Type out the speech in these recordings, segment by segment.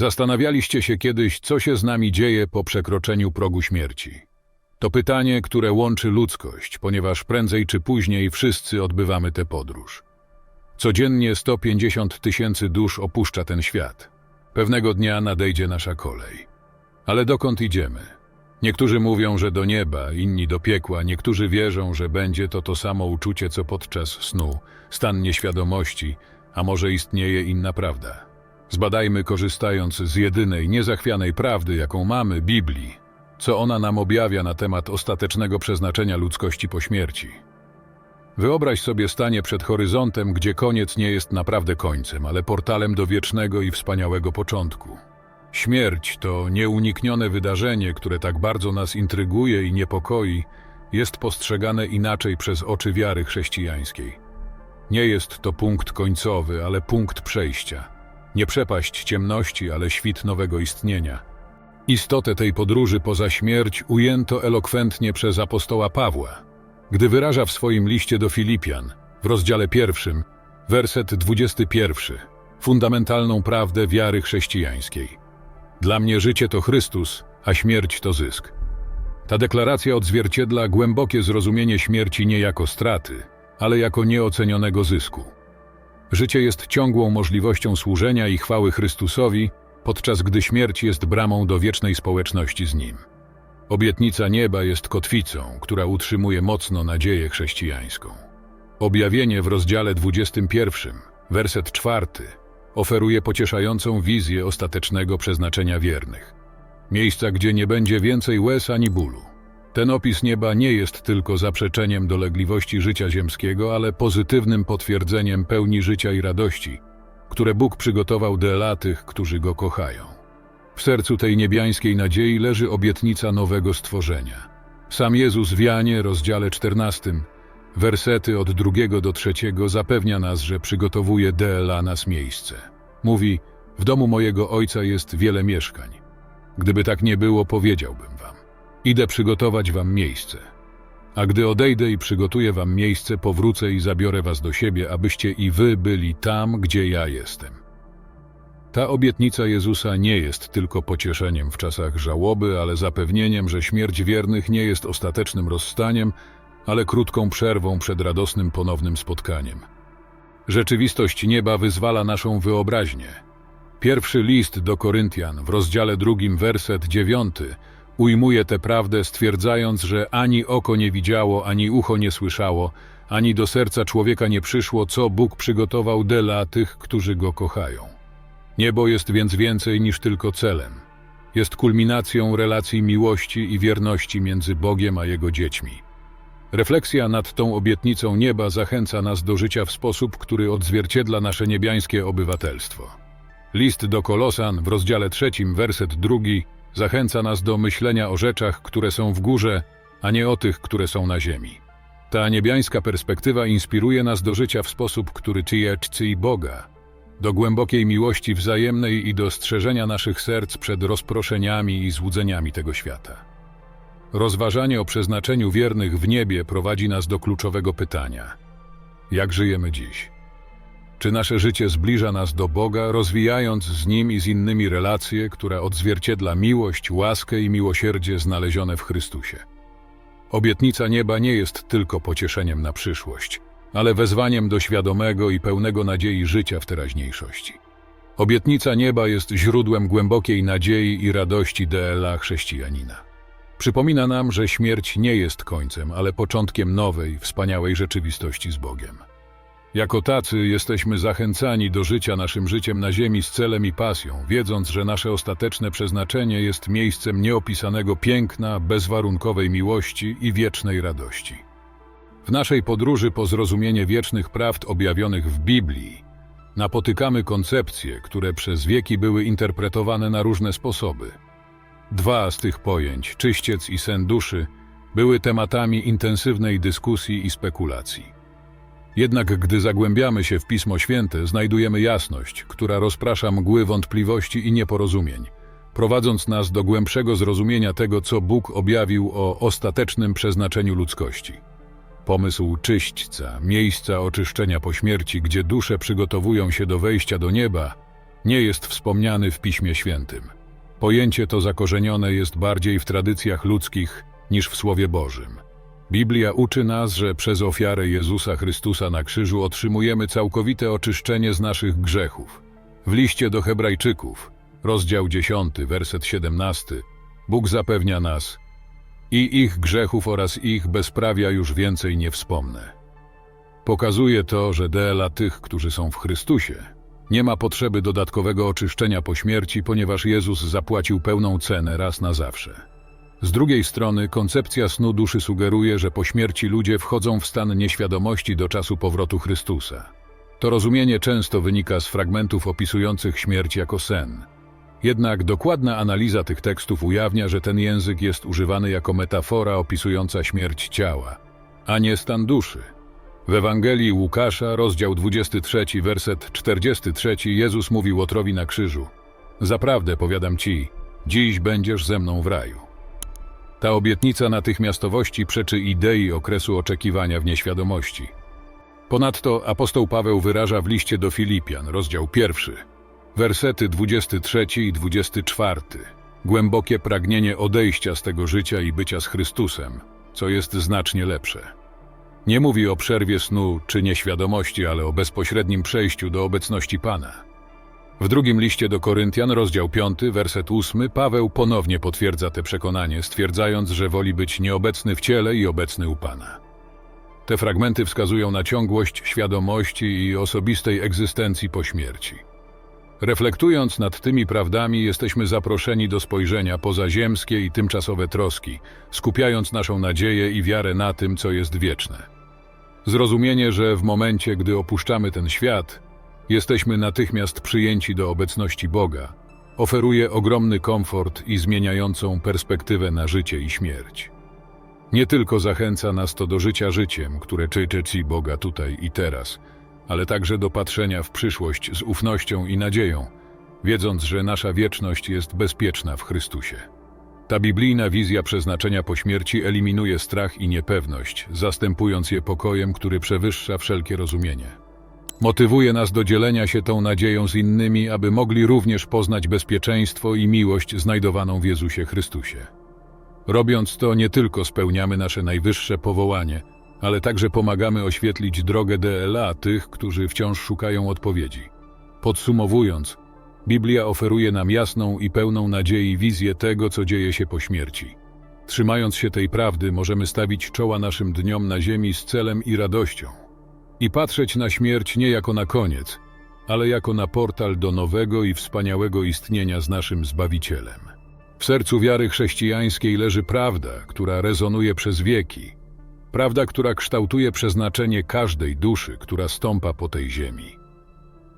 Zastanawialiście się kiedyś, co się z nami dzieje po przekroczeniu progu śmierci? To pytanie, które łączy ludzkość, ponieważ prędzej czy później wszyscy odbywamy tę podróż. Codziennie 150 tysięcy dusz opuszcza ten świat. Pewnego dnia nadejdzie nasza kolej. Ale dokąd idziemy? Niektórzy mówią, że do nieba, inni do piekła, niektórzy wierzą, że będzie to to samo uczucie, co podczas snu, stan nieświadomości, a może istnieje inna prawda. Zbadajmy, korzystając z jedynej, niezachwianej prawdy, jaką mamy, Biblii, co ona nam objawia na temat ostatecznego przeznaczenia ludzkości po śmierci. Wyobraź sobie stanie przed horyzontem, gdzie koniec nie jest naprawdę końcem, ale portalem do wiecznego i wspaniałego początku. Śmierć to nieuniknione wydarzenie, które tak bardzo nas intryguje i niepokoi, jest postrzegane inaczej przez oczy wiary chrześcijańskiej. Nie jest to punkt końcowy, ale punkt przejścia. Nie przepaść ciemności, ale świt nowego istnienia. Istotę tej podróży poza śmierć ujęto elokwentnie przez apostoła Pawła, gdy wyraża w swoim liście do Filipian, w rozdziale pierwszym, werset 21, fundamentalną prawdę wiary chrześcijańskiej. Dla mnie życie to Chrystus, a śmierć to zysk. Ta deklaracja odzwierciedla głębokie zrozumienie śmierci nie jako straty, ale jako nieocenionego zysku. Życie jest ciągłą możliwością służenia i chwały Chrystusowi, podczas gdy śmierć jest bramą do wiecznej społeczności z Nim. Obietnica nieba jest kotwicą, która utrzymuje mocno nadzieję chrześcijańską. Objawienie w rozdziale 21, werset 4, oferuje pocieszającą wizję ostatecznego przeznaczenia wiernych. Miejsca, gdzie nie będzie więcej łez ani bólu. Ten opis nieba nie jest tylko zaprzeczeniem dolegliwości życia ziemskiego, ale pozytywnym potwierdzeniem pełni życia i radości, które Bóg przygotował dla tych, którzy Go kochają. W sercu tej niebiańskiej nadziei leży obietnica nowego stworzenia. Sam Jezus w Janie, rozdziale 14, wersety od drugiego do trzeciego zapewnia nas, że przygotowuje dla nas miejsce. Mówi, w domu mojego Ojca jest wiele mieszkań. Gdyby tak nie było, powiedziałbym wam. Idę przygotować wam miejsce. A gdy odejdę i przygotuję wam miejsce, powrócę i zabiorę was do siebie, abyście i wy byli tam, gdzie ja jestem. Ta obietnica Jezusa nie jest tylko pocieszeniem w czasach żałoby, ale zapewnieniem, że śmierć wiernych nie jest ostatecznym rozstaniem, ale krótką przerwą przed radosnym ponownym spotkaniem. Rzeczywistość nieba wyzwala naszą wyobraźnię. Pierwszy list do Koryntian w rozdziale drugim, werset dziewiąty, ujmuje tę prawdę, stwierdzając, że ani oko nie widziało, ani ucho nie słyszało, ani do serca człowieka nie przyszło, co Bóg przygotował dla tych, którzy go kochają. Niebo jest więc więcej niż tylko celem. Jest kulminacją relacji miłości i wierności między Bogiem a Jego dziećmi. Refleksja nad tą obietnicą nieba zachęca nas do życia w sposób, który odzwierciedla nasze niebiańskie obywatelstwo. List do Kolosan w rozdziale trzecim, werset drugi, zachęca nas do myślenia o rzeczach, które są w górze, a nie o tych, które są na ziemi. Ta niebiańska perspektywa inspiruje nas do życia w sposób, który tyje czci Boga, do głębokiej miłości wzajemnej i do strzeżenia naszych serc przed rozproszeniami i złudzeniami tego świata. Rozważanie o przeznaczeniu wiernych w niebie prowadzi nas do kluczowego pytania: jak żyjemy dziś? Czy nasze życie zbliża nas do Boga, rozwijając z Nim i z innymi relacje, która odzwierciedla miłość, łaskę i miłosierdzie znalezione w Chrystusie? Obietnica nieba nie jest tylko pocieszeniem na przyszłość, ale wezwaniem do świadomego i pełnego nadziei życia w teraźniejszości. Obietnica nieba jest źródłem głębokiej nadziei i radości dla chrześcijanina. Przypomina nam, że śmierć nie jest końcem, ale początkiem nowej, wspaniałej rzeczywistości z Bogiem. Jako tacy jesteśmy zachęcani do życia naszym życiem na ziemi z celem i pasją, wiedząc, że nasze ostateczne przeznaczenie jest miejscem nieopisanego piękna, bezwarunkowej miłości i wiecznej radości. W naszej podróży po zrozumienie wiecznych prawd objawionych w Biblii napotykamy koncepcje, które przez wieki były interpretowane na różne sposoby. Dwa z tych pojęć, czyściec i sen duszy, były tematami intensywnej dyskusji i spekulacji. Jednak gdy zagłębiamy się w Pismo Święte, znajdujemy jasność, która rozprasza mgły wątpliwości i nieporozumień, prowadząc nas do głębszego zrozumienia tego, co Bóg objawił o ostatecznym przeznaczeniu ludzkości. Pomysł czyśćca, miejsca oczyszczenia po śmierci, gdzie dusze przygotowują się do wejścia do nieba, nie jest wspomniany w Piśmie Świętym. Pojęcie to zakorzenione jest bardziej w tradycjach ludzkich niż w Słowie Bożym. Biblia uczy nas, że przez ofiarę Jezusa Chrystusa na krzyżu otrzymujemy całkowite oczyszczenie z naszych grzechów. W liście do Hebrajczyków, rozdział 10, werset 17, Bóg zapewnia nas i ich grzechów oraz ich bezprawia już więcej nie wspomnę. Pokazuje to, że dla tych, którzy są w Chrystusie, nie ma potrzeby dodatkowego oczyszczenia po śmierci, ponieważ Jezus zapłacił pełną cenę raz na zawsze. Z drugiej strony, koncepcja snu duszy sugeruje, że po śmierci ludzie wchodzą w stan nieświadomości do czasu powrotu Chrystusa. To rozumienie często wynika z fragmentów opisujących śmierć jako sen. Jednak dokładna analiza tych tekstów ujawnia, że ten język jest używany jako metafora opisująca śmierć ciała, a nie stan duszy. W Ewangelii Łukasza, rozdział 23, werset 43, Jezus mówił Łotrowi na krzyżu: Zaprawdę powiadam ci, dziś będziesz ze mną w raju. Ta obietnica natychmiastowości przeczy idei okresu oczekiwania w nieświadomości. Ponadto apostoł Paweł wyraża w liście do Filipian, rozdział pierwszy, wersety 23 i 24, głębokie pragnienie odejścia z tego życia i bycia z Chrystusem, co jest znacznie lepsze. Nie mówi o przerwie snu czy nieświadomości, ale o bezpośrednim przejściu do obecności Pana. W drugim liście do Koryntian, rozdział 5, werset 8, Paweł ponownie potwierdza te przekonanie, stwierdzając, że woli być nieobecny w ciele i obecny u Pana. Te fragmenty wskazują na ciągłość świadomości i osobistej egzystencji po śmierci. Reflektując nad tymi prawdami, jesteśmy zaproszeni do spojrzenia poza ziemskie i tymczasowe troski, skupiając naszą nadzieję i wiarę na tym, co jest wieczne. Zrozumienie, że w momencie, gdy opuszczamy ten świat, jesteśmy natychmiast przyjęci do obecności Boga, oferuje ogromny komfort i zmieniającą perspektywę na życie i śmierć. Nie tylko zachęca nas to do życia życiem, które czyczy ci Boga tutaj i teraz, ale także do patrzenia w przyszłość z ufnością i nadzieją, wiedząc, że nasza wieczność jest bezpieczna w Chrystusie. Ta biblijna wizja przeznaczenia po śmierci eliminuje strach i niepewność, zastępując je pokojem, który przewyższa wszelkie rozumienie. Motywuje nas do dzielenia się tą nadzieją z innymi, aby mogli również poznać bezpieczeństwo i miłość znajdowaną w Jezusie Chrystusie. Robiąc to, nie tylko spełniamy nasze najwyższe powołanie, ale także pomagamy oświetlić drogę DLA tych, którzy wciąż szukają odpowiedzi. Podsumowując, Biblia oferuje nam jasną i pełną nadziei wizję tego, co dzieje się po śmierci. Trzymając się tej prawdy, możemy stawić czoła naszym dniom na ziemi z celem i radością. I patrzeć na śmierć nie jako na koniec, ale jako na portal do nowego i wspaniałego istnienia z naszym Zbawicielem. W sercu wiary chrześcijańskiej leży prawda, która rezonuje przez wieki. Prawda, która kształtuje przeznaczenie każdej duszy, która stąpa po tej ziemi.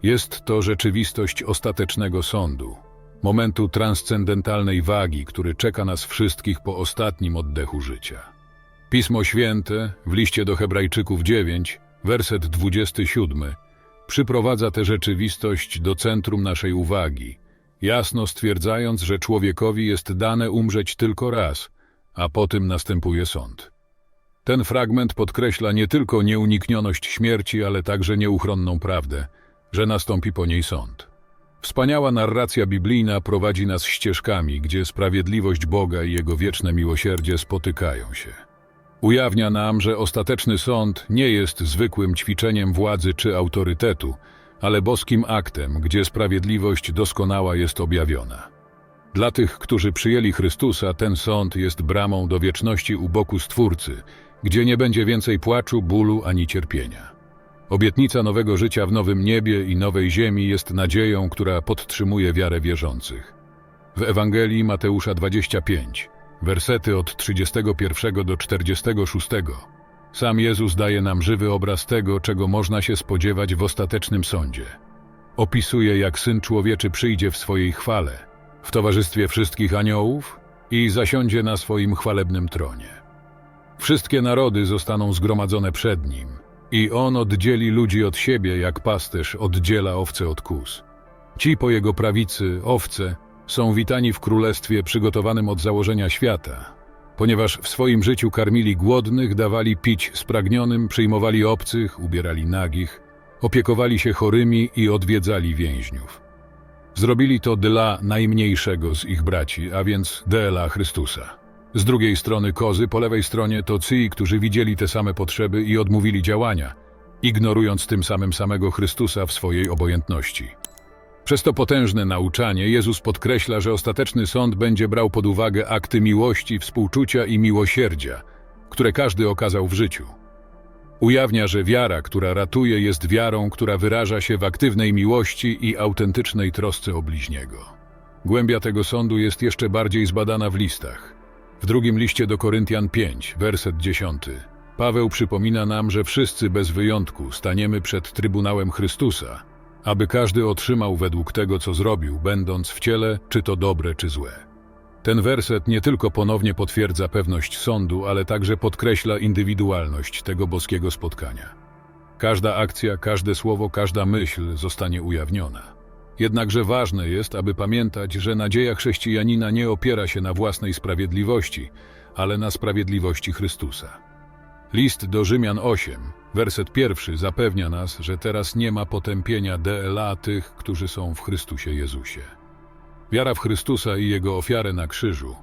Jest to rzeczywistość ostatecznego sądu, momentu transcendentalnej wagi, który czeka nas wszystkich po ostatnim oddechu życia. Pismo Święte w liście do Hebrajczyków 9, werset 27, przyprowadza tę rzeczywistość do centrum naszej uwagi, jasno stwierdzając, że człowiekowi jest dane umrzeć tylko raz, a potem następuje sąd. Ten fragment podkreśla nie tylko nieuniknioność śmierci, ale także nieuchronną prawdę, że nastąpi po niej sąd. Wspaniała narracja biblijna prowadzi nas ścieżkami, gdzie sprawiedliwość Boga i Jego wieczne miłosierdzie spotykają się. Ujawnia nam, że ostateczny sąd nie jest zwykłym ćwiczeniem władzy czy autorytetu, ale boskim aktem, gdzie sprawiedliwość doskonała jest objawiona. Dla tych, którzy przyjęli Chrystusa, ten sąd jest bramą do wieczności u boku Stwórcy, gdzie nie będzie więcej płaczu, bólu ani cierpienia. Obietnica nowego życia w nowym niebie i nowej ziemi jest nadzieją, która podtrzymuje wiarę wierzących. W Ewangelii Mateusza 25, wersety od 31 do 46, sam Jezus daje nam żywy obraz tego, czego można się spodziewać w ostatecznym sądzie. Opisuje, jak Syn Człowieczy przyjdzie w swojej chwale, w towarzystwie wszystkich aniołów i zasiądzie na swoim chwalebnym tronie. Wszystkie narody zostaną zgromadzone przed nim i on oddzieli ludzi od siebie, jak pasterz oddziela owce od kus. Ci po jego prawicy, owce, są witani w królestwie przygotowanym od założenia świata, ponieważ w swoim życiu karmili głodnych, dawali pić spragnionym, przyjmowali obcych, ubierali nagich, opiekowali się chorymi i odwiedzali więźniów. Zrobili to dla najmniejszego z ich braci, a więc dla Chrystusa. Z drugiej strony kozy, po lewej stronie to ci, którzy widzieli te same potrzeby i odmówili działania, ignorując tym samym samego Chrystusa w swojej obojętności. Przez to potężne nauczanie Jezus podkreśla, że ostateczny sąd będzie brał pod uwagę akty miłości, współczucia i miłosierdzia, które każdy okazał w życiu. Ujawnia, że wiara, która ratuje, jest wiarą, która wyraża się w aktywnej miłości i autentycznej trosce o bliźniego. Głębia tego sądu jest jeszcze bardziej zbadana w listach. W drugim liście do Koryntian 5, werset 10, Paweł przypomina nam, że wszyscy bez wyjątku staniemy przed Trybunałem Chrystusa, aby każdy otrzymał według tego, co zrobił, będąc w ciele, czy to dobre, czy złe. Ten werset nie tylko ponownie potwierdza pewność sądu, ale także podkreśla indywidualność tego boskiego spotkania. Każda akcja, każde słowo, każda myśl zostanie ujawniona. Jednakże ważne jest, aby pamiętać, że nadzieja chrześcijanina nie opiera się na własnej sprawiedliwości, ale na sprawiedliwości Chrystusa. List do Rzymian 8, werset pierwszy zapewnia nas, że teraz nie ma potępienia DLA tych, którzy są w Chrystusie Jezusie. Wiara w Chrystusa i Jego ofiarę na krzyżu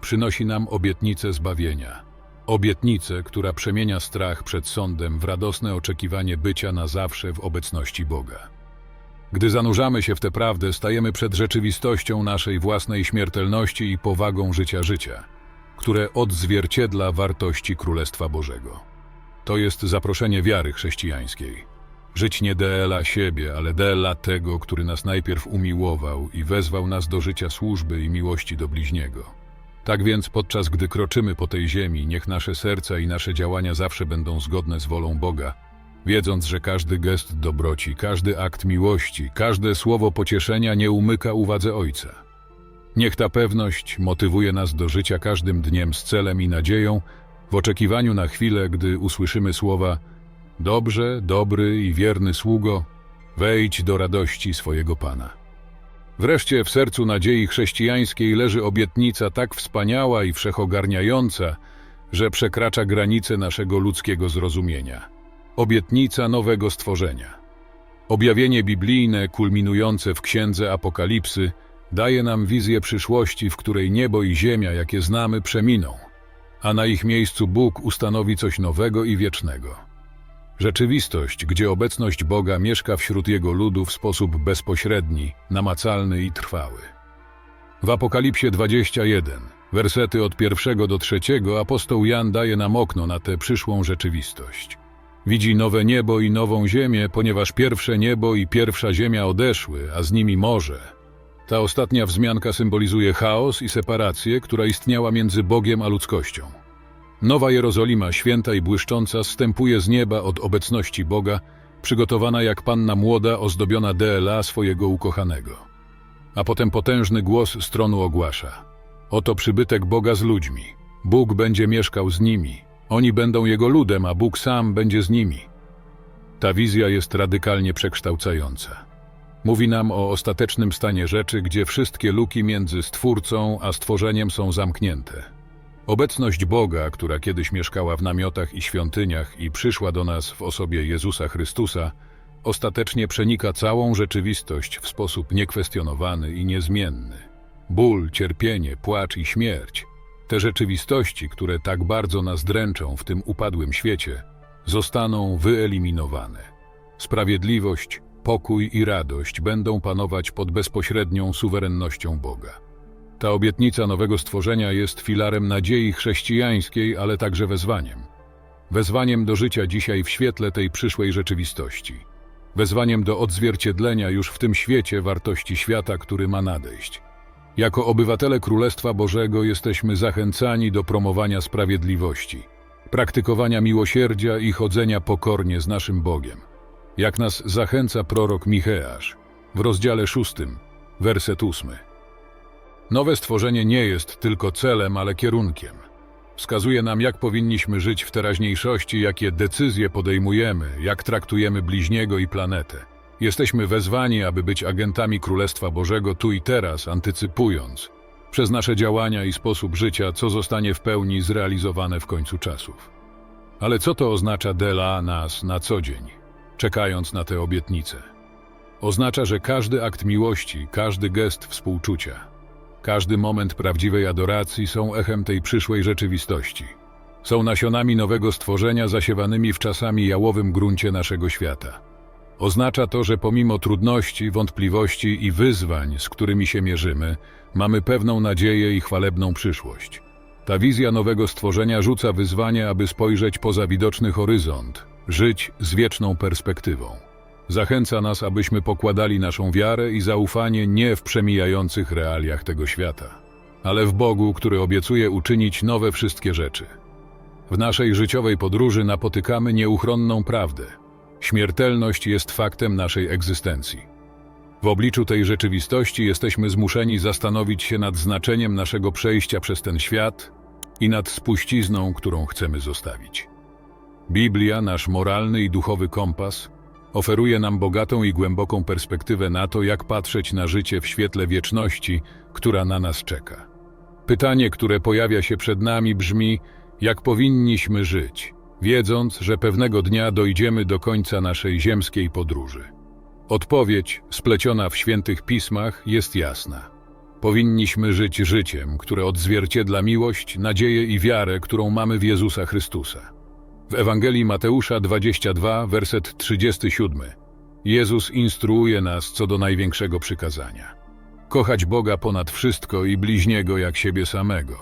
przynosi nam obietnicę zbawienia. Obietnicę, która przemienia strach przed sądem w radosne oczekiwanie bycia na zawsze w obecności Boga. Gdy zanurzamy się w tę prawdę, stajemy przed rzeczywistością naszej własnej śmiertelności i powagą życia życia, które odzwierciedla wartości Królestwa Bożego. To jest zaproszenie wiary chrześcijańskiej. Żyć nie dla siebie, ale dla tego, który nas najpierw umiłował i wezwał nas do życia służby i miłości do bliźniego. Tak więc, podczas gdy kroczymy po tej ziemi, niech nasze serca i nasze działania zawsze będą zgodne z wolą Boga, wiedząc, że każdy gest dobroci, każdy akt miłości, każde słowo pocieszenia nie umyka uwadze Ojca. Niech ta pewność motywuje nas do życia każdym dniem z celem i nadzieją, w oczekiwaniu na chwilę, gdy usłyszymy słowa Dobrze, dobry i wierny sługo, wejdź do radości swojego Pana. Wreszcie w sercu nadziei chrześcijańskiej leży obietnica tak wspaniała i wszechogarniająca, że przekracza granice naszego ludzkiego zrozumienia. Obietnica nowego stworzenia. Objawienie biblijne, kulminujące w księdze Apokalipsy, daje nam wizję przyszłości, w której niebo i ziemia, jakie znamy, przeminą, a na ich miejscu Bóg ustanowi coś nowego i wiecznego. Rzeczywistość, gdzie obecność Boga mieszka wśród Jego ludu w sposób bezpośredni, namacalny i trwały. W Apokalipsie 21, wersety od pierwszego do trzeciego, apostoł Jan daje nam okno na tę przyszłą rzeczywistość. Widzi nowe niebo i nową ziemię, ponieważ pierwsze niebo i pierwsza ziemia odeszły, a z nimi morze. Ta ostatnia wzmianka symbolizuje chaos i separację, która istniała między Bogiem a ludzkością. Nowa Jerozolima, święta i błyszcząca, zstępuje z nieba od obecności Boga, przygotowana jak panna młoda, ozdobiona DLA swojego ukochanego. A potem potężny głos z tronu ogłasza: Oto przybytek Boga z ludźmi. Bóg będzie mieszkał z nimi. Oni będą Jego ludem, a Bóg sam będzie z nimi. Ta wizja jest radykalnie przekształcająca. Mówi nam o ostatecznym stanie rzeczy, gdzie wszystkie luki między Stwórcą a stworzeniem są zamknięte. Obecność Boga, która kiedyś mieszkała w namiotach i świątyniach i przyszła do nas w osobie Jezusa Chrystusa, ostatecznie przenika całą rzeczywistość w sposób niekwestionowany i niezmienny. Ból, cierpienie, płacz i śmierć te rzeczywistości, które tak bardzo nas dręczą w tym upadłym świecie, zostaną wyeliminowane. Sprawiedliwość, pokój i radość będą panować pod bezpośrednią suwerennością Boga. Ta obietnica nowego stworzenia jest filarem nadziei chrześcijańskiej, ale także wezwaniem. Wezwaniem do życia dzisiaj w świetle tej przyszłej rzeczywistości. Wezwaniem do odzwierciedlenia już w tym świecie wartości świata, który ma nadejść. Jako obywatele Królestwa Bożego jesteśmy zachęcani do promowania sprawiedliwości, praktykowania miłosierdzia i chodzenia pokornie z naszym Bogiem. Jak nas zachęca prorok Micheasz w rozdziale szóstym, werset ósmy. Nowe stworzenie nie jest tylko celem, ale kierunkiem. Wskazuje nam, jak powinniśmy żyć w teraźniejszości, jakie decyzje podejmujemy, jak traktujemy bliźniego i planetę. Jesteśmy wezwani, aby być agentami Królestwa Bożego tu i teraz, antycypując przez nasze działania i sposób życia, co zostanie w pełni zrealizowane w końcu czasów. Ale co to oznacza dla nas na co dzień, czekając na tę obietnicę? Oznacza, że każdy akt miłości, każdy gest współczucia, każdy moment prawdziwej adoracji są echem tej przyszłej rzeczywistości. Są nasionami nowego stworzenia zasiewanymi w czasami jałowym gruncie naszego świata. Oznacza to, że pomimo trudności, wątpliwości i wyzwań, z którymi się mierzymy, mamy pewną nadzieję i chwalebną przyszłość. Ta wizja nowego stworzenia rzuca wyzwanie, aby spojrzeć poza widoczny horyzont, żyć z wieczną perspektywą. Zachęca nas, abyśmy pokładali naszą wiarę i zaufanie nie w przemijających realiach tego świata, ale w Bogu, który obiecuje uczynić nowe wszystkie rzeczy. W naszej życiowej podróży napotykamy nieuchronną prawdę. Śmiertelność jest faktem naszej egzystencji. W obliczu tej rzeczywistości jesteśmy zmuszeni zastanowić się nad znaczeniem naszego przejścia przez ten świat i nad spuścizną, którą chcemy zostawić. Biblia, nasz moralny i duchowy kompas, oferuje nam bogatą i głęboką perspektywę na to, jak patrzeć na życie w świetle wieczności, która na nas czeka. Pytanie, które pojawia się przed nami, brzmi: jak powinniśmy żyć, wiedząc, że pewnego dnia dojdziemy do końca naszej ziemskiej podróży? Odpowiedź, spleciona w świętych pismach, jest jasna. Powinniśmy żyć życiem, które odzwierciedla miłość, nadzieję i wiarę, którą mamy w Jezusa Chrystusa. W Ewangelii Mateusza 22, werset 37, Jezus instruuje nas co do największego przykazania. Kochać Boga ponad wszystko i bliźniego jak siebie samego.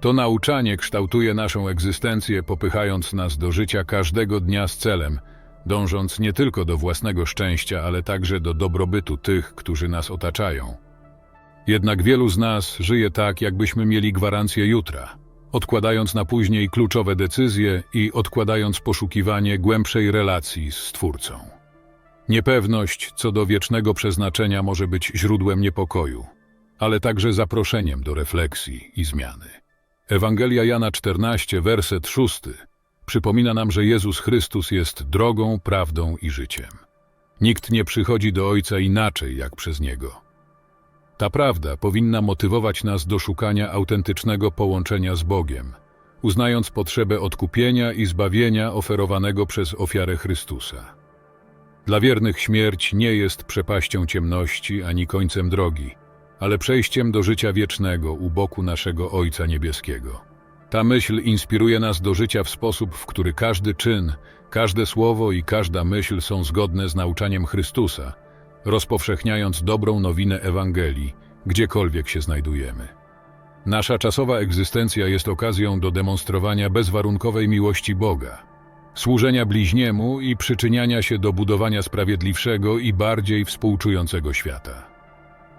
To nauczanie kształtuje naszą egzystencję, popychając nas do życia każdego dnia z celem, dążąc nie tylko do własnego szczęścia, ale także do dobrobytu tych, którzy nas otaczają. Jednak wielu z nas żyje tak, jakbyśmy mieli gwarancję jutra, odkładając na później kluczowe decyzje i odkładając poszukiwanie głębszej relacji z Stwórcą. Niepewność co do wiecznego przeznaczenia może być źródłem niepokoju, ale także zaproszeniem do refleksji i zmiany. Ewangelia Jana 14, werset 6 przypomina nam, że Jezus Chrystus jest drogą, prawdą i życiem. Nikt nie przychodzi do Ojca inaczej jak przez Niego. Ta prawda powinna motywować nas do szukania autentycznego połączenia z Bogiem, uznając potrzebę odkupienia i zbawienia oferowanego przez ofiarę Chrystusa. Dla wiernych śmierć nie jest przepaścią ciemności ani końcem drogi, ale przejściem do życia wiecznego u boku naszego Ojca Niebieskiego. Ta myśl inspiruje nas do życia w sposób, w który każdy czyn, każde słowo i każda myśl są zgodne z nauczaniem Chrystusa, rozpowszechniając dobrą nowinę Ewangelii, gdziekolwiek się znajdujemy. Nasza czasowa egzystencja jest okazją do demonstrowania bezwarunkowej miłości Boga, służenia bliźniemu i przyczyniania się do budowania sprawiedliwszego i bardziej współczującego świata.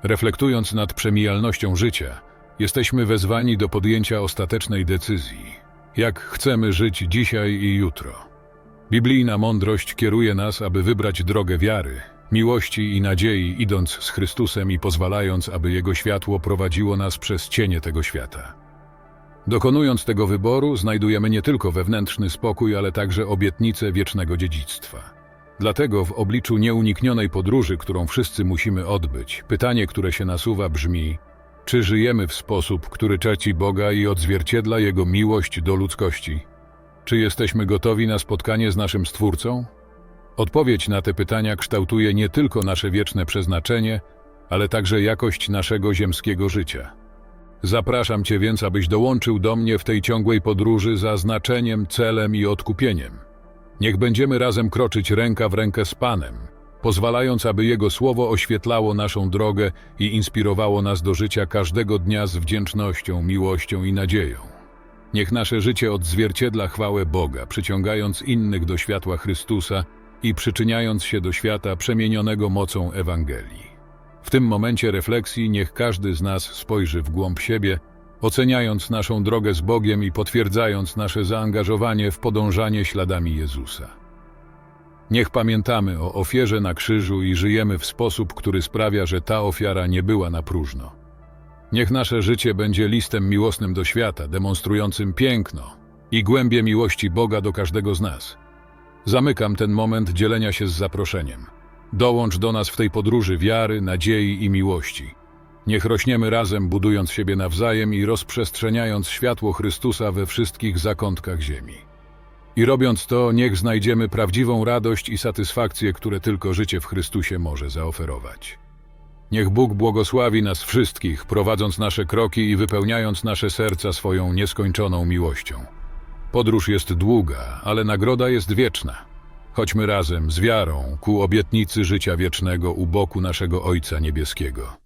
Reflektując nad przemijalnością życia, jesteśmy wezwani do podjęcia ostatecznej decyzji, jak chcemy żyć dzisiaj i jutro. Biblijna mądrość kieruje nas, aby wybrać drogę wiary, miłości i nadziei, idąc z Chrystusem i pozwalając, aby Jego światło prowadziło nas przez cienie tego świata. Dokonując tego wyboru, znajdujemy nie tylko wewnętrzny spokój, ale także obietnicę wiecznego dziedzictwa. Dlatego w obliczu nieuniknionej podróży, którą wszyscy musimy odbyć, pytanie, które się nasuwa, brzmi: czy żyjemy w sposób, który czci Boga i odzwierciedla Jego miłość do ludzkości? Czy jesteśmy gotowi na spotkanie z naszym Stwórcą? Odpowiedź na te pytania kształtuje nie tylko nasze wieczne przeznaczenie, ale także jakość naszego ziemskiego życia. Zapraszam Cię więc, abyś dołączył do mnie w tej ciągłej podróży za znaczeniem, celem i odkupieniem. Niech będziemy razem kroczyć ręka w rękę z Panem, pozwalając, aby Jego słowo oświetlało naszą drogę i inspirowało nas do życia każdego dnia z wdzięcznością, miłością i nadzieją. Niech nasze życie odzwierciedla chwałę Boga, przyciągając innych do światła Chrystusa i przyczyniając się do świata przemienionego mocą Ewangelii. W tym momencie refleksji niech każdy z nas spojrzy w głąb siebie, oceniając naszą drogę z Bogiem i potwierdzając nasze zaangażowanie w podążanie śladami Jezusa. Niech pamiętamy o ofierze na krzyżu i żyjemy w sposób, który sprawia, że ta ofiara nie była na próżno. Niech nasze życie będzie listem miłosnym do świata, demonstrującym piękno i głębie miłości Boga do każdego z nas. Zamykam ten moment dzielenia się z zaproszeniem. Dołącz do nas w tej podróży wiary, nadziei i miłości. Niech rośniemy razem, budując siebie nawzajem i rozprzestrzeniając światło Chrystusa we wszystkich zakątkach ziemi. I robiąc to, niech znajdziemy prawdziwą radość i satysfakcję, które tylko życie w Chrystusie może zaoferować. Niech Bóg błogosławi nas wszystkich, prowadząc nasze kroki i wypełniając nasze serca swoją nieskończoną miłością. Podróż jest długa, ale nagroda jest wieczna. Chodźmy razem z wiarą ku obietnicy życia wiecznego u boku naszego Ojca Niebieskiego.